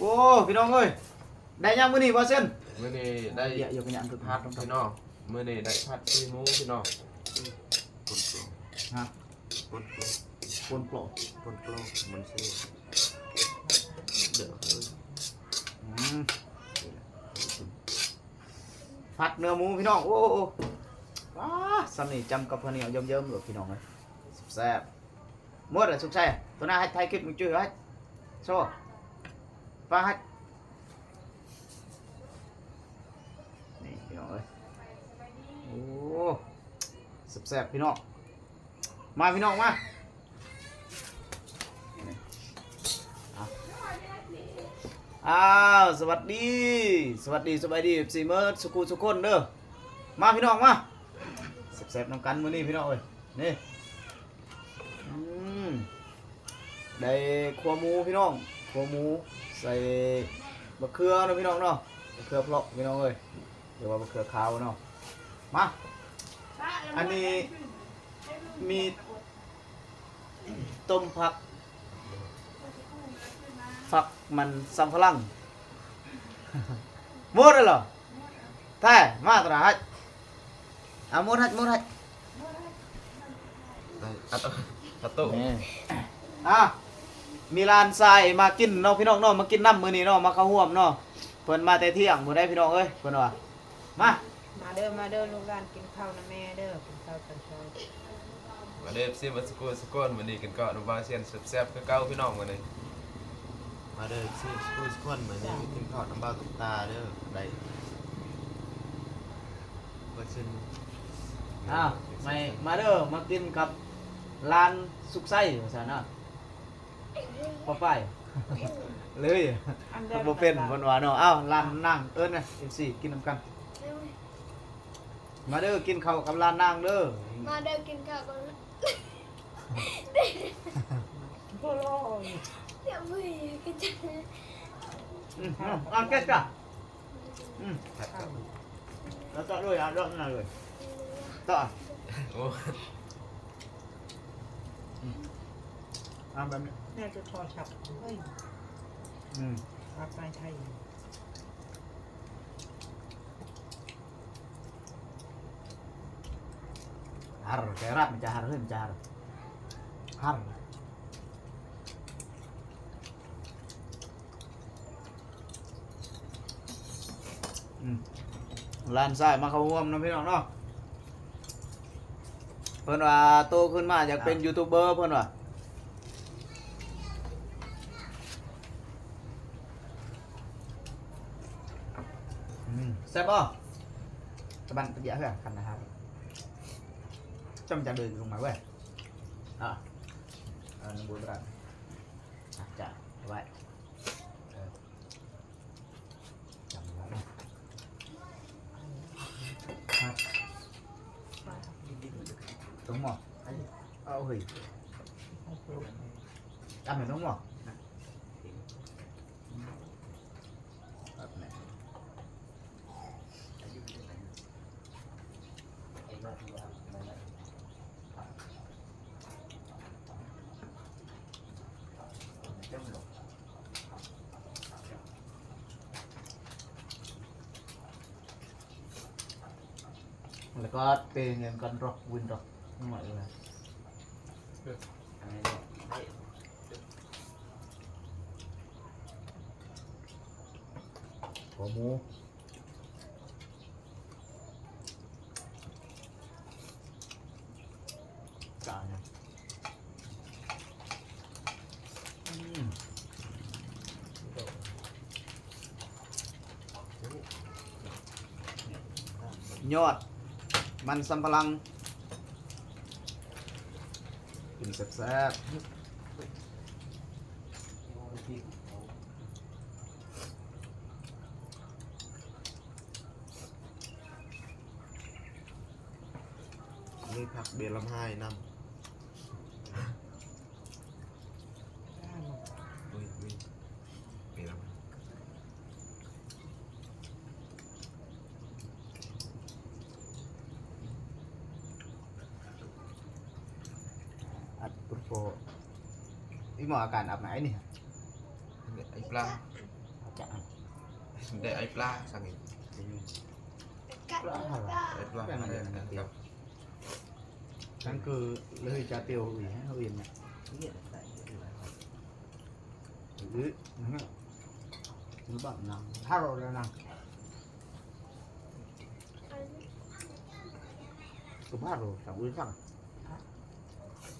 โอ้พี่น้องเอ้ยได้ยังมื้อนี้บ่เส้นมื้อนี้ได้เดี๋ยวอยู่กันยังคือพัพัดดตรงพี่น้องมื้อนี้ได้พัดซีหมูพี่น้องปนโปรฮะปนโปรปนโปรปนโปรมันซื้อเดือดเลยอืมผัดเนื้อหมูพี่น้องโอ้โอ้ว้าสำนี่จำกับข้าวเหนียวเยิ้มๆเลยพี่น้องเลยแซ่บหมดอะสุกแซ่ตัวหน้าให้ไทยคลิปมึงช่วยให้โซ่ ฟาให้นี่พี่น้องเอ้ยโอ้แซ่บๆพี่น้องมาพี่น้องมาเอาอ้าวสวัสดี สวัสดีสบายดีสีเมิร์ดสุกุสุกคนเด้อมาพี่น้องมาแซ่บๆน้ำกันมื้อนี้พี่น้องเอ้ยนี่อืมได้ขัวหมูพี่น้อง ขัวหมูใส่มะเขือเนาะพี่น้องเนาะมะเขือเปราะพี่น้องเอ้ยเดี๋ยวว่ามะเขือขาวเนาะมาอันนี้มีต้มผักฝักมันสัมพลังหมดเลยเหรอแท้มาตราฮัดเอาหมดฮัดหมดฮัดได้อัตอัตโตอะ มีร้านทรายมากินเนาะพี่น้องเนาะมากินน้ำมื้อนี้เนาะมาเข้าร่วมเนาะเพิ่นมาแต่เที่ยงบ่ได้พี่น้องเอ้ยเพิ่นว่ามามาเด้อมาเด้อลูกหลานกินข้าวนะแม่เด้อกินข้าวกันช้อนมาเด้อซีมาสกุลสกุลมื้อนี้กินก็น้ำบาเซียนแซ่บๆคือเก่าพี่น้องมื้อนี้มาเด้อซื้อสกูสกอนเหมือนนี่กินข้าวน้ำบ้าตุ๊กตาเด้อได้ก็ซึ่งอ้าวไม่มาเด้อมากินกับร้านสุกไส้ว่าซั่นเนาะ ป้าป้ายเลยอันก็บ่เป็นเพิ่นว่าเนาะอ้าวร้านนั่งเอิ้นนะ FC กินนำกัน มาเด้อกินข้าวกับร้านนางเด้อมาเดินกินข้าวกันโอ้โหเดี๋ยวไม่กินจะอืมเอันเก็ดจ้ะอืมผัดกับแล้วต่อด้วยอะรอบหน้าเลยต่อโอ้ อะแบบนี้แม่จะทอดฉับเฮ้ยอืมรักไทยไทย har kerat macam har macam har har อืมร้านซ้ายมาเข้าร่วมเนาะพี่น้องเนาะเพิ่นว่าโตขึ้นมาอยากเป็นยูทูบเบอร์เพิ่นว่าอืม แซ่บบ่สะบันตะเกียบเพื่อนคันนะครับ Trăm trả đời dùng máy vậy à, à nó bốn bạn à, trả như vậy Ờ. Chậm lại. À, đúng không ô hỉ ăn phải đúng không แล้วก็เปย์เงินกันรอกวินรอกนี่หมดเลยหัวหมูจานเนี่ยอืม ยอด มันสำปะหลังกินแซ่บๆนี่ผักเบลลำไห้นำอุ้ยอุ้ยเบลลำไห้ ๆอัดปุโปอีหมออาการอับไหนนี่ไอ้ปลาจะอันได้ไอ้ปลา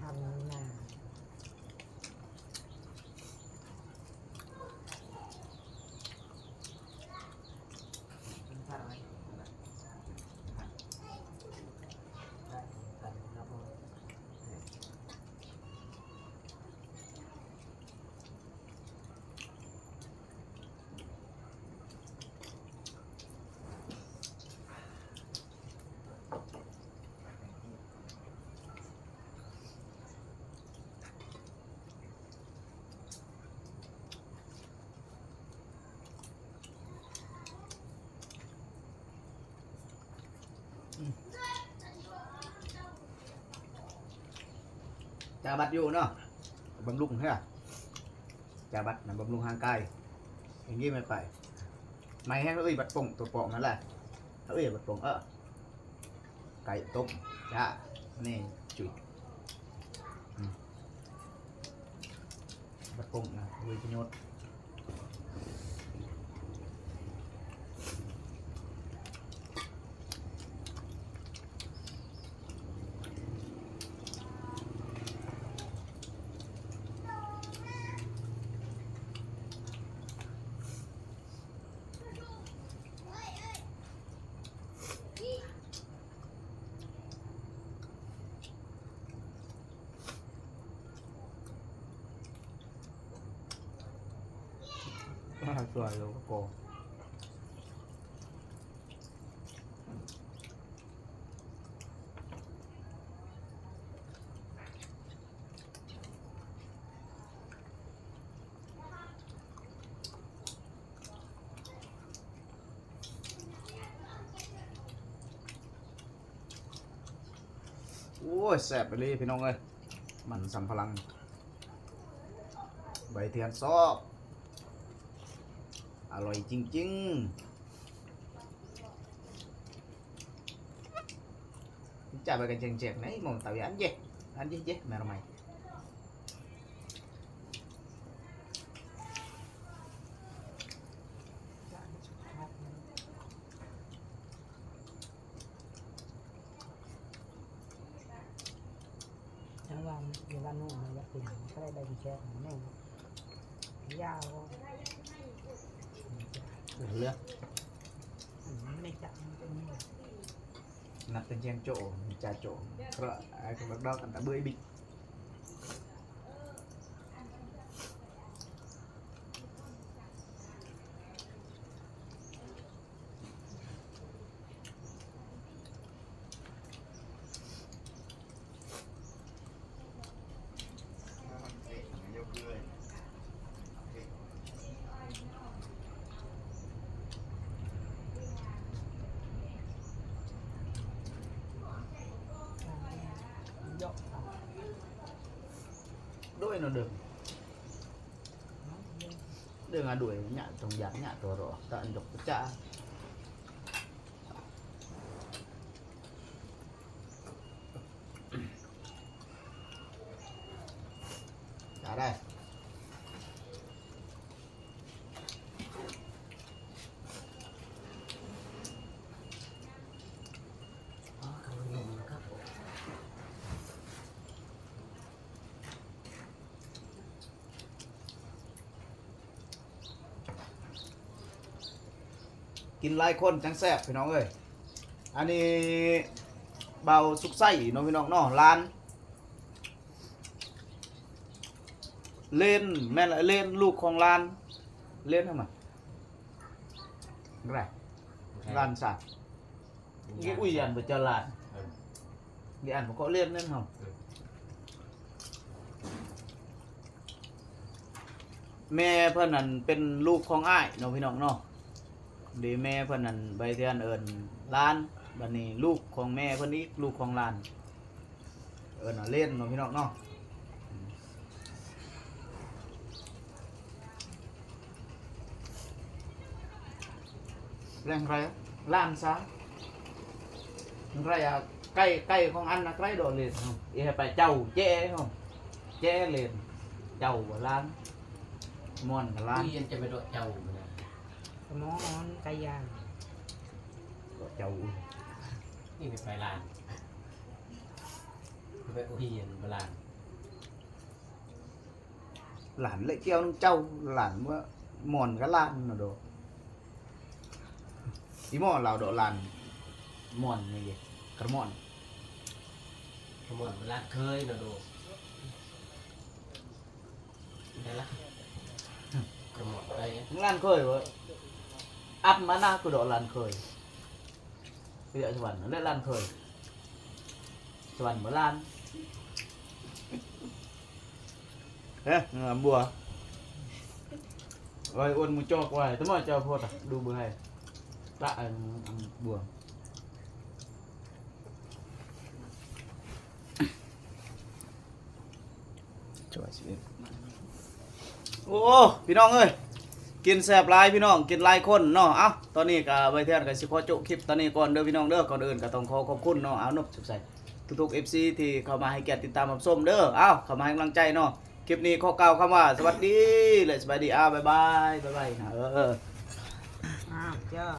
ทำนา เป็นผ้าอะไรใส่แล้วก็ จ่าบัตรอยู่เนาะบำรุงใช่ไหมจ่าบัตรนะบำรุงห่างกายอย่างนี้ไม่ไป ไม่ให้เขาเอ้ยบัตรป่งตัวปองนั่นแหละเขาเอ้ยบัตรป่งเออไก่ต้มจ้านี่จุดอืมบัตรป่งนะเว้ยพิโยศ สวยเลยโกโอ้ยแสบไปเลยพี่น้องเอ้ยมันสัมพลัง ใบเทียนซอก อร่อยจริง ๆจ่ายไปกันเจงๆ này mồm tao ăn gì ăn gì chứ mẹ mày ทั้งวันอยู่วันนู้นมาอยากกินก็ได้ได้ดีแค่แม่ยาว lừa ไม่จับมันเป็น nắp tên chen chỗ trà chỗ rồi ai cũng bắt đầu cần ta bơi bị ย đuổi nó được đừng à đuổi nhạ trong giặc nhạ tổ rõ ta ăn độc chả Trả đây อ๋อขนมนะครับผม กินหลายคนจังแซ่บพี่น้องเอ้ยอันนี้เบาสุกไส้เน้องพี่น้องเนาะร้าน เล่นแม่นละเล่นลูกของร้าน เล่นทำไมไรร้านสัตว์ยี่อุ้ยอันไปเจอร้านยี่อันผมก็เล่นนั่นเหรอแม่เพื่อนนั่นเป็นลูกของอ้ายเน้องพี่น้องเนาะเดีแม่เพิ่นนั่นใบเทียนเอิ้นล้านบัดนี้ลูกของแม่เพิ่นอีกลูกของหลาน เอิ้นว่าเล่นเนาะพี่น้องเนาะแรงไรล้านซะไรอะใกล้ใกล้ของอันนะใกล้โดดเลยอีให้ไปเจ้าเจ๊ không เจ๊เลยเจ้าบ่ล้านม่วนกับล้านที่ยั งจะไปโดดเจ้ามันนะสมองอ่อนไก่ย่างเจ้านี่ไปไปลานไปอุเฮียนบลาน หลาน lại kêu nông châu làn mà mòn cái lan nó đồ ý mò là độ làn mòn này gì cái mòn ขมวดบลานเคยนะโดได้ละขมวดได้ lan khơi vậy ăn áp mana của độ lan khởi. Bây giờ bạn nó lại lan khởi. Bạn mới lan thế làm bùa. Rồi ôn một cho qua tấm mà cho phốt à? Đủ bữa này. Tạ buồn trời ơi ô, ô, ô, ô, ô, กินแซ่บหลายพี่น้องกินหลายคนเนาะเอ้าตอนนี้ก็ใบเทียนก็สิขอจบคลิปตอนนี้ก่อนเด้อพี่น้องเด้อก่อนอื่นก็ต้องขอขอบคุณเนาะเอานบสุขใสทุกๆ FC ที่เข้ามาให้เกียรติติดตามรับชมเด้อเอ้าเข้ามาให้กำลังใจเนาะคลิปนี้ขอกล่าวคำว่า สวัสดีเลยสบายดีอ้าวบ๊ายบายบ๊ายบายนะเออ อ้าวเจ้า